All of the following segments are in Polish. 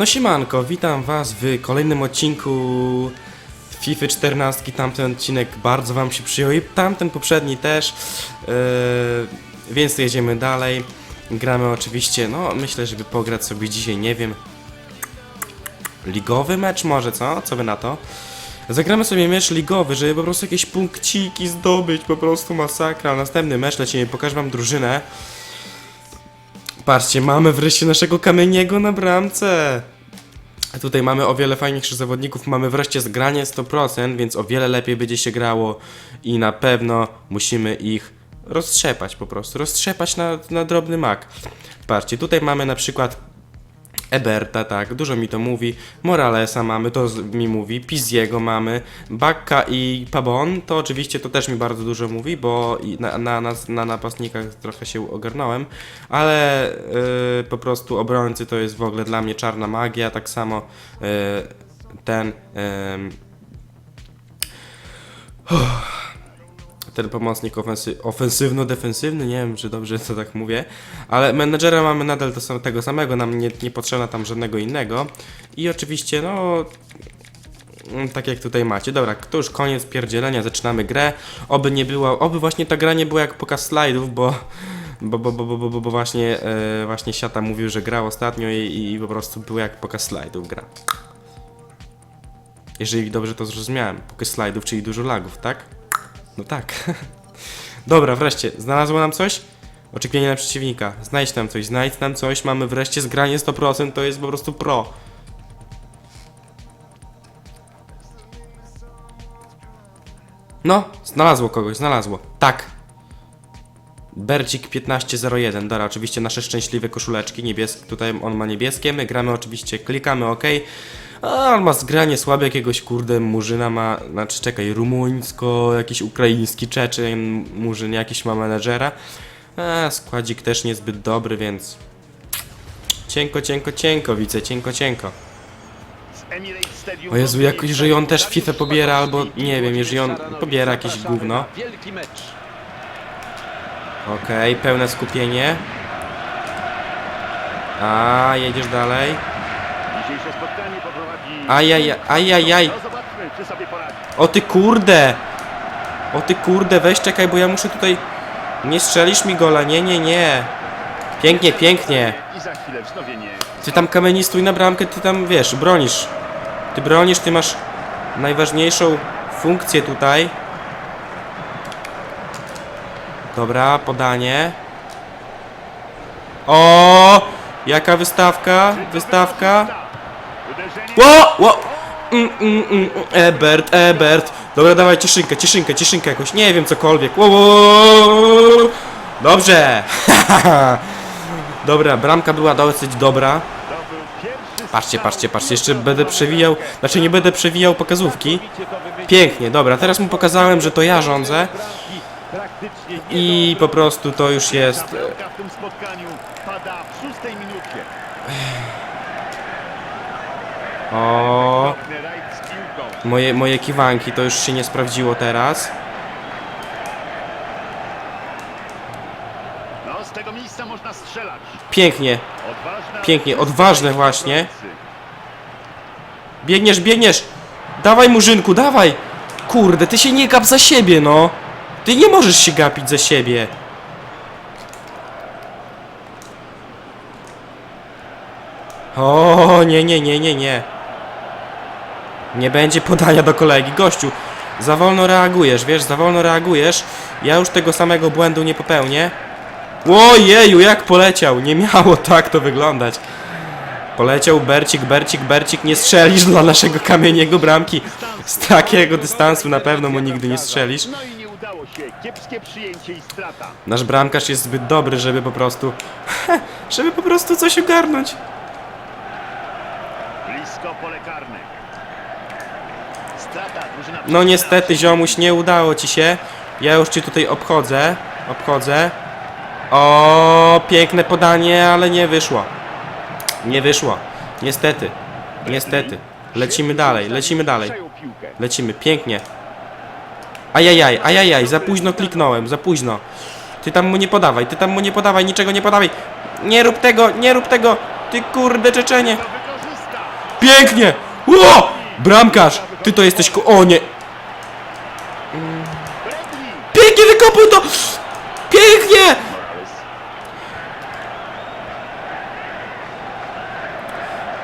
No siemanko, witam was w kolejnym odcinku FIFA 14. Tamten odcinek bardzo wam się przyjął i tamten poprzedni też, yy, więc jedziemy dalej. Gramy oczywiście, no myślę, żeby pograć sobie dzisiaj, nie wiem, ligowy mecz może, co? Co by na to? Zagramy sobie mecz ligowy, żeby po prostu jakieś punkciki zdobyć, po prostu masakra. Następny mecz lecimy, pokażę wam drużynę. Patrzcie, mamy wreszcie naszego kamieniego na bramce. Tutaj mamy o wiele fajniejszych zawodników, mamy wreszcie zgranie 100%, więc o wiele lepiej będzie się grało i na pewno musimy ich roztrzepać po prostu, roztrzepać na, na drobny mak. Patrzcie, tutaj mamy na przykład Eberta, tak, dużo mi to mówi. Moralesa mamy, to mi mówi. Piziego mamy. Bakka i Pabon, to oczywiście to też mi bardzo dużo mówi, bo na, na, na, na napastnikach trochę się ogarnąłem, ale y, po prostu obrońcy to jest w ogóle dla mnie czarna magia, tak samo y, ten. ym, ten pomocnik ofensy ofensywno-defensywny, nie wiem czy dobrze to tak mówię, ale menedżera mamy nadal sam- tego samego, nam nie, nie potrzeba tam żadnego innego i oczywiście no mm, tak jak tutaj macie. Dobra, to już koniec pierdzielenia, zaczynamy grę. Oby nie była, oby właśnie ta gra nie była jak pokaz slajdów, bo bo, bo, bo, bo, bo, bo, właśnie, e, właśnie Siata mówił, że grał ostatnio i, i po prostu był jak pokaz slajdów gra. Jeżeli dobrze to zrozumiałem, pokaz slajdów, czyli dużo lagów, tak? No tak. Dobra, wreszcie, znalazło nam coś? Oczekiwanie na przeciwnika. Znajdź nam coś, znajdź nam coś, mamy wreszcie zgranie 100%, to jest po prostu pro. No, znalazło kogoś, znalazło. Tak. Bercik 1501, dobra, oczywiście nasze szczęśliwe koszuleczki, niebieskie, tutaj on ma niebieskie, my gramy oczywiście, klikamy OK, a on ma zgranie słabe jakiegoś, kurde, murzyna ma, znaczy czekaj, rumuńsko, jakiś ukraiński Czeczeń, murzyn jakiś ma menedżera, a składzik też niezbyt dobry, więc cienko, cienko, cienko, widzę, cienko, cienko. O Jezu, jak, jeżeli on też FIFA pobiera, albo nie wiem, jeżeli on pobiera jakieś gówno. Okej, pełne skupienie. A, jedziesz dalej. Ajajaj. Poradzi. O ty kurde! O ty kurde, weź czekaj, bo ja muszę tutaj... Nie strzelisz mi gola, nie, nie, nie. Pięknie, pięknie. Ty tam kamieni stój na bramkę, ty tam, wiesz, bronisz. Ty bronisz, ty masz najważniejszą funkcję tutaj. Dobra, podanie. O! Jaka wystawka? Wystawka? Ło! Ło! Mm, mm, mm, mm. Ebert, Ebert. Dobra, dawaj cieszynkę, cieszynkę, cieszynkę jakoś. Nie wiem, cokolwiek. Ło, ło, ło. Dobrze. Dobra, bramka była dosyć dobra. Patrzcie, patrzcie, patrzcie. Jeszcze będę przewijał. Znaczy, nie będę przewijał pokazówki. Pięknie, dobra. Teraz mu pokazałem, że to ja rządzę. I po prostu to już jest. O, moje, moje kiwanki to już się nie sprawdziło teraz. No, z tego miejsca można strzelać. Pięknie. Pięknie, odważne właśnie. Biegniesz, biegniesz! Dawaj murzynku, dawaj! Kurde, ty się nie gap za siebie, no! Ty nie możesz się gapić za siebie! O, nie, nie, nie, nie, nie. Nie będzie podania do kolegi. Gościu, za wolno reagujesz, wiesz, za wolno reagujesz. Ja już tego samego błędu nie popełnię. Ojeju, jak poleciał! Nie miało tak to wyglądać. Poleciał Bercik, Bercik, Bercik, nie strzelisz dla naszego kamieniego bramki. Z takiego dystansu na pewno mu nigdy nie strzelisz. No. Nasz bramkarz jest zbyt dobry, żeby po prostu... żeby po prostu coś ogarnąć. Blisko pole karne. No niestety, ziomuś, nie udało ci się. Ja już cię tutaj obchodzę. Obchodzę. O, piękne podanie, ale nie wyszło. Nie wyszło. Niestety. Niestety. Lecimy dalej, lecimy dalej. Lecimy, pięknie. Ajajaj, ajajaj, za późno kliknąłem, za późno. Ty tam mu nie podawaj, ty tam mu nie podawaj, niczego nie podawaj. Nie rób tego, nie rób tego. Ty kurde Czeczenie. Pięknie! Ło! Bramkarz! Ty to jesteś ku... O nie! Pięknie wykopuj to! Pięknie!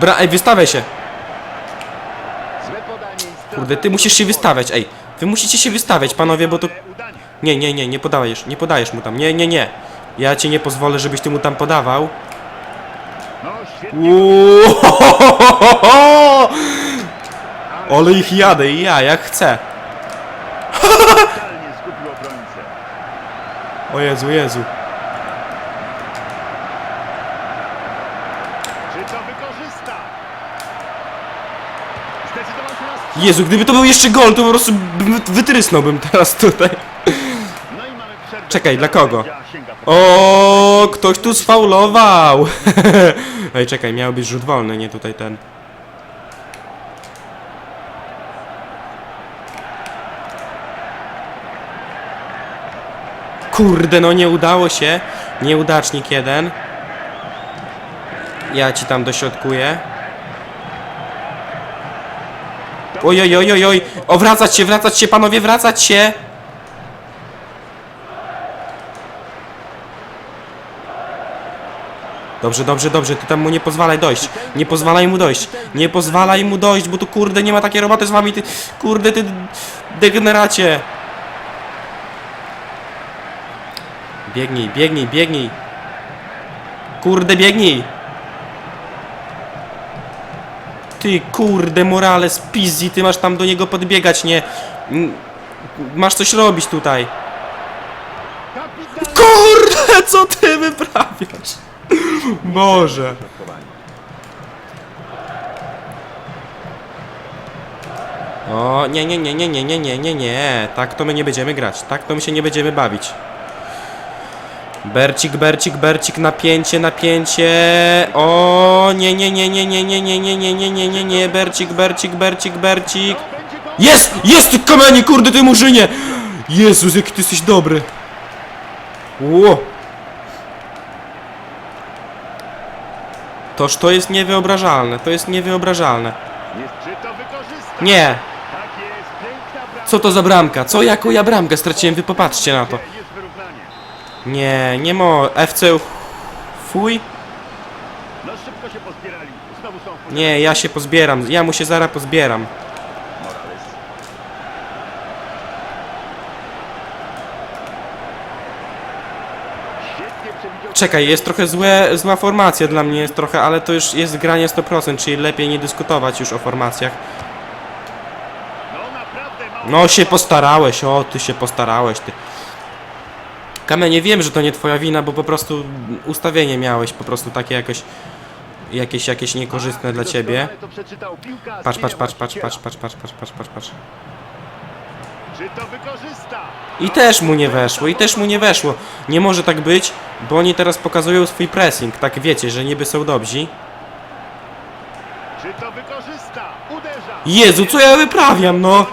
Bra... Ej, wystawiaj się! Kurde, ty musisz się wystawiać, ej! Wy musicie się wystawiać, panowie, bo to... Nie, nie, nie, nie podajesz, nie podajesz mu tam, nie, nie, nie. Ja cię nie pozwolę, żebyś ty mu tam podawał. Uuuu, Ale ich jadę i ja, jak chcę. O Jezu, Jezu. Jezu, gdyby to był jeszcze gol, to po prostu bym- wytrysnąłbym teraz tutaj. No. Czekaj, dla kogo? O, ktoś tu sfaulował. Ej, czekaj, miał być rzut wolny, nie tutaj ten. Kurde, no nie udało się. Nieudacznik jeden. Ja ci tam dośrodkuję. Oj, oj, oj, oj, oj. O, wracać się, wracać się, panowie, wracać się. Dobrze, dobrze, dobrze, ty tam mu nie pozwalaj dojść. Nie pozwalaj mu dojść. Nie pozwalaj mu dojść, bo tu kurde nie ma takiej roboty z wami, ty kurde ty degeneracie. Biegnij, biegnij, biegnij. Kurde, biegnij. Ty kurde Morales, pizzi, ty masz tam do niego podbiegać, nie? Masz coś robić tutaj. Kurde, co ty wyprawiasz? Boże. O, nie, nie, nie, nie, nie, nie, nie, nie, nie. Tak to my nie będziemy grać. Tak to my się nie będziemy bawić. Bercik, bercik, bercik, napięcie, napięcie. O, nie, nie, nie, nie, nie, nie, nie, nie, nie, nie, nie, nie, nie, bercik, bercik, bercik, bercik. Jest! Jest ty kurde ty murzynie! Jezus, jaki ty jesteś dobry. Ło! Toż to jest niewyobrażalne, to jest niewyobrażalne. Nie! Tak. Co to za bramka? Co jaką ja bramkę straciłem? Wy popatrzcie na to. Nie, nie mo... FC... Fuj? No szybko się pozbierali. Znowu są w Nie, ja się pozbieram. Ja mu się zaraz pozbieram. Morales. Świetnie przewidział. Czekaj, jest trochę złe, zła formacja dla mnie jest trochę, ale to już jest granie 100%, czyli lepiej nie dyskutować już o formacjach. No naprawdę mało. No się postarałeś, o ty się postarałeś, ty. Kamenie, wiem, że to nie twoja wina, bo po prostu ustawienie miałeś po prostu takie jakoś jakieś, jakieś niekorzystne dla ciebie. Patrz, patrz, patrz, patrz, patrz, patrz, patrz, patrz, patrz, patrz. Czy to wykorzysta? I też mu nie weszło, i też mu nie weszło. Nie może tak być, bo oni teraz pokazują swój pressing, tak wiecie, że niby są dobrzy. Czy to wykorzysta? Uderza. Jezu, co ja wyprawiam, no!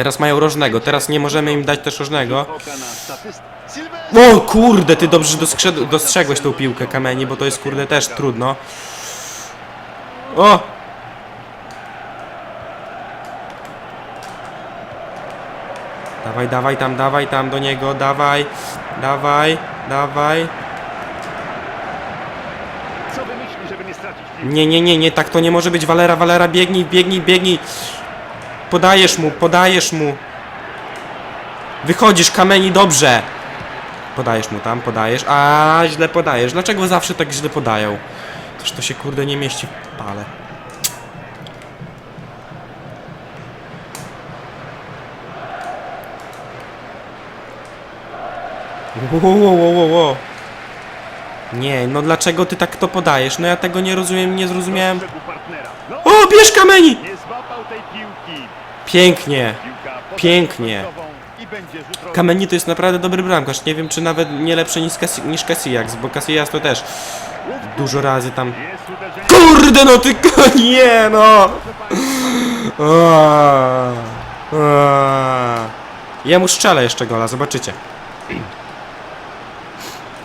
Teraz mają rożnego, teraz nie możemy im dać też rożnego. Sylwester! O kurde, ty dobrze dostrzeg- dostrzegłeś tą piłkę kamieni, bo to jest kurde też trudno. O! Dawaj, dawaj tam, dawaj tam do niego, dawaj, dawaj, dawaj. Nie, nie, nie, nie, tak to nie może być. Valera, Valera, biegnij, biegnij, biegnij. Podajesz mu, podajesz mu. Wychodzisz, kamieni, dobrze. Podajesz mu tam, podajesz. A, źle podajesz. Dlaczego zawsze tak źle podają? Toż to się kurde nie mieści w pale. Wo, wo, wo, wo, wo. Nie, no dlaczego ty tak to podajesz? No ja tego nie rozumiem, nie zrozumiałem. No, O, bierz kamieni! nie złapał tej piłki. Pięknie. Pięknie. Kameni to jest naprawdę dobry bramkarz. Nie wiem, czy nawet nie lepszy niż, Casi- niż Casillas, bo Casillas to też dużo razy tam... Kurde, no ty... Nie, no! Ja mu strzelę jeszcze gola, zobaczycie.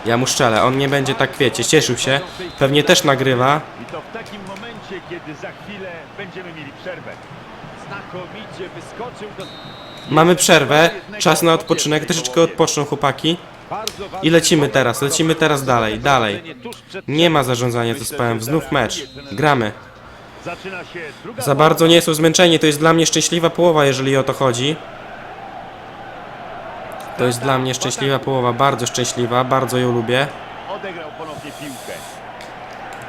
Ja mu szczelę, on nie będzie tak, wiecie, cieszył się. Pewnie też nagrywa. I to w takim momencie, kiedy za chwilę będziemy mieli przerwę. Mamy przerwę, czas na odpoczynek, troszeczkę odpoczną chłopaki. I lecimy teraz, lecimy teraz dalej, dalej. Nie ma zarządzania zespołem, znów mecz. Gramy. Za bardzo nie są zmęczeni, to jest dla mnie szczęśliwa połowa, jeżeli o to chodzi. To jest dla mnie szczęśliwa połowa, bardzo szczęśliwa, bardzo ją lubię.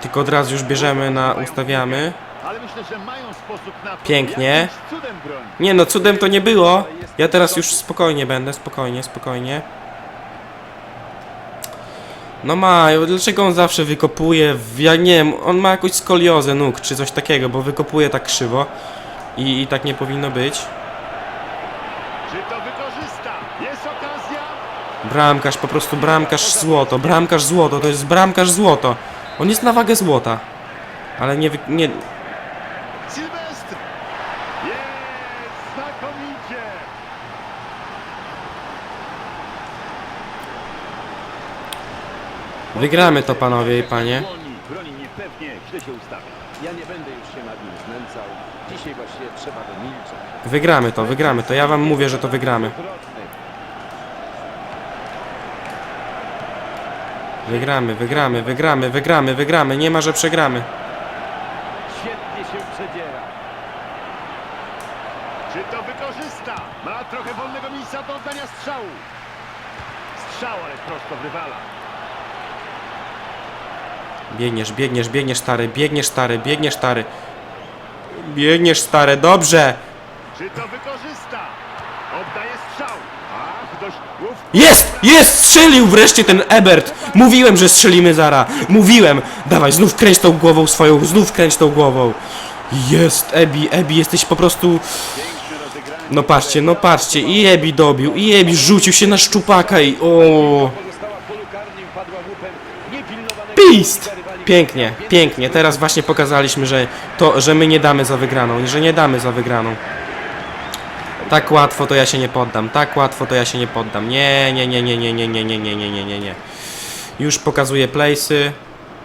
Tylko od razu już bierzemy na, ustawiamy. Ale myślę, że mają sposób na to. Pięknie. Jakimś cudem broni. Nie no, cudem to nie było. Ja teraz już spokojnie będę, spokojnie, spokojnie. No Maju, dlaczego on zawsze wykopuje, w, ja nie wiem, on ma jakąś skoliozę nóg, czy coś takiego, bo wykopuje tak krzywo. I, i tak nie powinno być. Czy to wykorzysta? Jest okazja. Bramkarz, po prostu bramkarz złoto, bramkarz złoto, to jest bramkarz złoto. On jest na wagę złota. Ale nie, nie, Sylwestr. Jest znakomicie. Wygramy to panowie i panie. Broni, źle się ustawia. Ja nie będę już się nad nim znęcał. Dzisiaj trzeba go milczeć. Wygramy to, wygramy to, ja wam mówię, że to wygramy. Wygramy, wygramy, wygramy, wygramy, wygramy, nie ma, że przegramy. Świetnie się przedziera. Czy to wykorzysta? Ma trochę wolnego miejsca do oddania strzału. Strzał, ale prosto w rywala. Biegniesz, biegniesz, biegniesz stary, biegniesz stary, biegniesz stary. Biegniesz stary, dobrze! Czy to wykorzysta? Oddaje strzał. Ach, dość głów. Jest! Jest! Strzelił wreszcie ten Ebert! Mówiłem, że strzelimy zara! Mówiłem! Dawaj, znów kręć tą głową swoją, znów kręć tą głową! Jest, Ebi, Ebi, jesteś po prostu... No patrzcie, no patrzcie, i Ebi dobił, i Ebi rzucił się na szczupaka i... o Pist! Pięknie, pięknie. Teraz właśnie pokazaliśmy, że to, że my nie damy za wygraną, że nie damy za wygraną. Tak łatwo to ja się nie poddam, tak łatwo to ja się nie poddam. Nie, nie, nie, nie, nie, nie, nie, nie, nie, nie, nie, nie, nie. Już pokazuję place'y.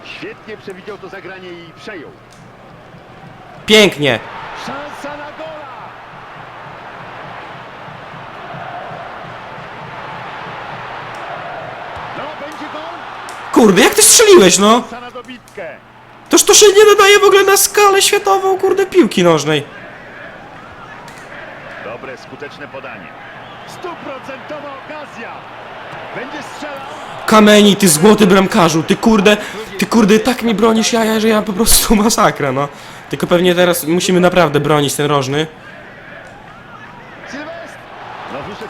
Świetnie przewidział to zagranie i przejął. Pięknie! Szansa na gola! No, będzie gol. Kurde, jak ty strzeliłeś, no? Toż to się nie nadaje w ogóle na skalę światową, kurde, piłki nożnej. Dobre, skuteczne podanie. Stuprocentowa okazja. Będzie strzelał. Kameni, ty złoty bramkarzu, ty kurde, ty kurde, tak mi bronisz jaja, że ja po prostu masakra, no. Tylko pewnie teraz musimy naprawdę bronić ten rożny.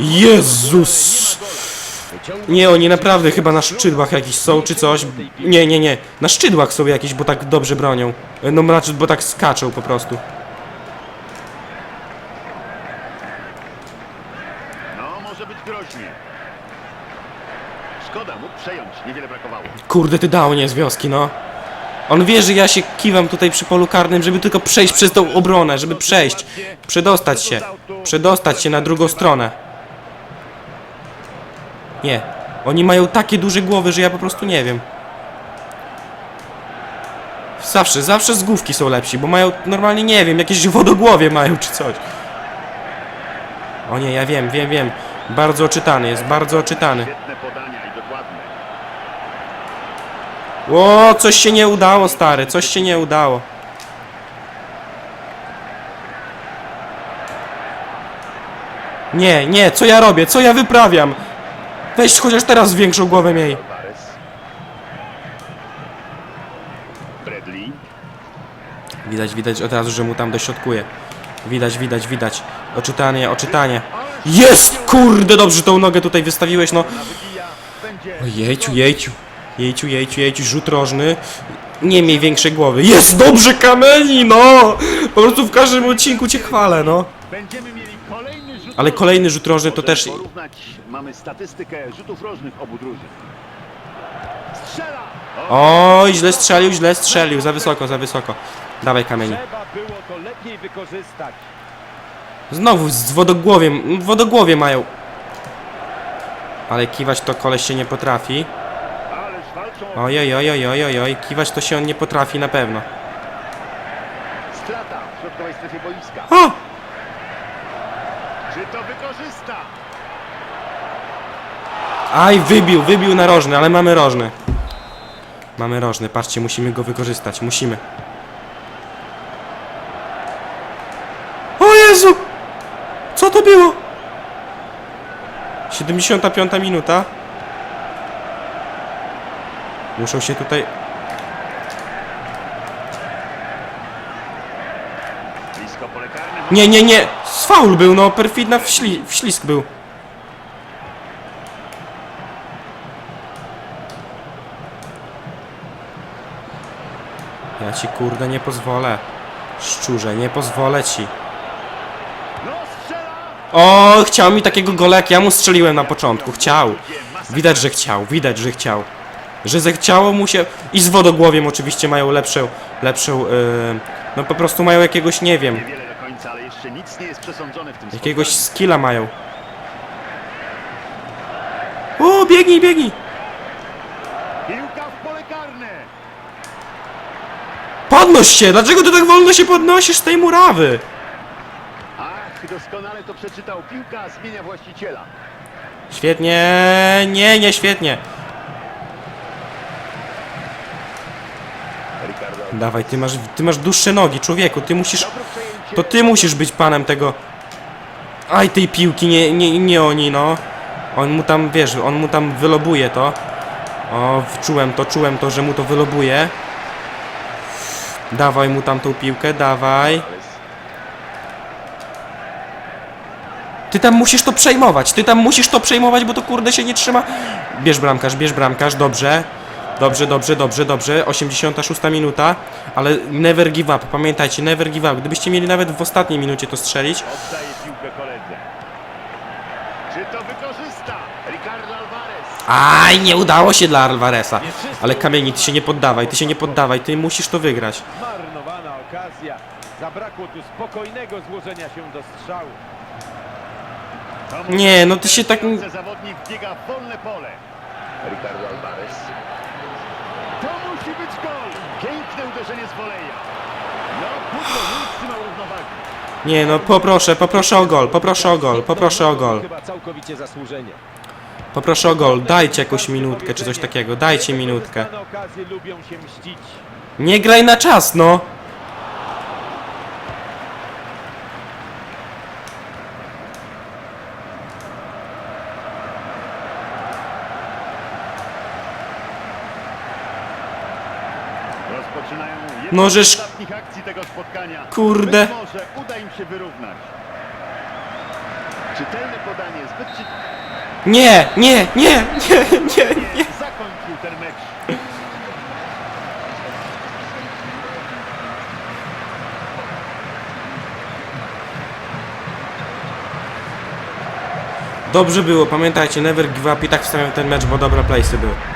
Jezus! Nie, oni naprawdę chyba na szczytłach jakiś są, czy coś. Nie, nie, nie. Na szczytłach są jakieś, bo tak dobrze bronią. No, znaczy, bo tak skaczą po prostu. No, może być groźnie. Szkoda, mógł przejąć. Niewiele brakowało. Kurde, ty dał nie z wioski, no. On wie, że ja się kiwam tutaj przy polu karnym, żeby tylko przejść przez tą obronę, żeby przejść. Przedostać się. Przedostać się na drugą stronę. Nie. Oni mają takie duże głowy, że ja po prostu nie wiem. Zawsze, zawsze z główki są lepsi, bo mają normalnie, nie wiem, jakieś wodogłowie mają czy coś. O nie, ja wiem, wiem, wiem. Bardzo oczytany jest, bardzo oczytany. O, coś się nie udało, stary, coś się nie udało. Nie, nie, co ja robię, co ja wyprawiam? Weź chociaż teraz większą głowę miej. Widać, widać od razu, że mu tam dośrodkuje. Widać, widać, widać. Oczytanie, oczytanie. Jest! Kurde, dobrze tą nogę tutaj wystawiłeś, no. O, Jejciu, jejciu. Jejciu, jejciu, jejciu, rzut rożny. Nie miej większej głowy. Jest dobrze, Kameni, no! Po prostu w każdym odcinku cię chwalę, no. Ale kolejny rzut rożny to też... Mamy statystykę rzutów rożnych obu drużyn. Strzela! Oj, źle strzelił, źle strzelił. Za wysoko, za wysoko. Dawaj kamieni. Trzeba było to lepiej wykorzystać. Znowu z wodogłowiem, wodogłowie mają. Ale kiwać to koleś się nie potrafi. pierwszą Oj, oj, oj, oj, oj, oj, kiwać to się on nie potrafi na pewno. strata w środkowej strefie boiska. O! Czy to wykorzysta? Aj, wybił, wybił na rożny, ale mamy rożny. Mamy rożny, patrzcie, musimy go wykorzystać, musimy. O Jezu! Co to było? 75 minuta. Muszą się tutaj... Nie, nie, nie! Faul był, no, perfidna wśli... wślizg był. Ci kurde nie pozwolę. Szczurze, nie pozwolę ci. O, chciał mi takiego gola, jak ja mu strzeliłem na początku. Chciał. Widać, że chciał, widać, że chciał. Że zechciało mu się... I z wodogłowiem oczywiście mają lepszą... lepszą... Yy... No po prostu mają jakiegoś, nie wiem... Jakiegoś skilla mają. O, biegnij, biegnij w pole karne. Podnoś się! Dlaczego ty tak wolno się podnosisz z tej murawy? Ach, doskonale to przeczytał. Piłka zmienia właściciela. Świetnie, nie, nie, świetnie. Dawaj, ty masz, ty masz dłuższe nogi, człowieku, ty musisz... To ty musisz być panem tego... Aj, tej piłki, nie, nie, nie oni, no. On mu tam, wiesz, on mu tam wylobuje to. O, czułem to, czułem to, że mu to wylobuje. Dawaj mu tam tą piłkę, dawaj. Ty tam musisz to przejmować, ty tam musisz to przejmować, bo to kurde się nie trzyma. Bierz bramkarz, bierz bramkarz, dobrze. Dobrze, dobrze, dobrze, dobrze. 86 minuta, ale never give up. Pamiętajcie, never give up. Gdybyście mieli nawet w ostatniej minucie to strzelić, Oddaje piłkę koledze. Czy to. Aj, nie udało się dla Alvareza. Ale Kamieni, ty się nie poddawaj, ty się nie poddawaj, ty musisz to wygrać. Zmarnowana okazja. Zabrakło tu spokojnego złożenia się do strzału. Nie, no ty się tak- Zawodnik biega w wolne pole. Ricardo Alvarez. To musi być gol. Piękne uderzenie z voleja. No, trudno, nie utrzymał równowagi. Nie no, poproszę, poproszę o gol, poproszę o gol, poproszę o gol. Chyba całkowicie zasłużenie. Poproszę o gol, dajcie jakąś minutkę czy coś takiego, dajcie minutkę. Nie graj na czas, no! Rozpoczynają jedną No żeż- z ostatnich akcji tego spotkania. Kurde. Czytelne podanie, zbyt. Nie, nie, nie, nie, nie, nie. Zakończył ten mecz. Dobrze było, pamiętajcie, never give up i tak wstawiam ten mecz, bo dobre playsy były.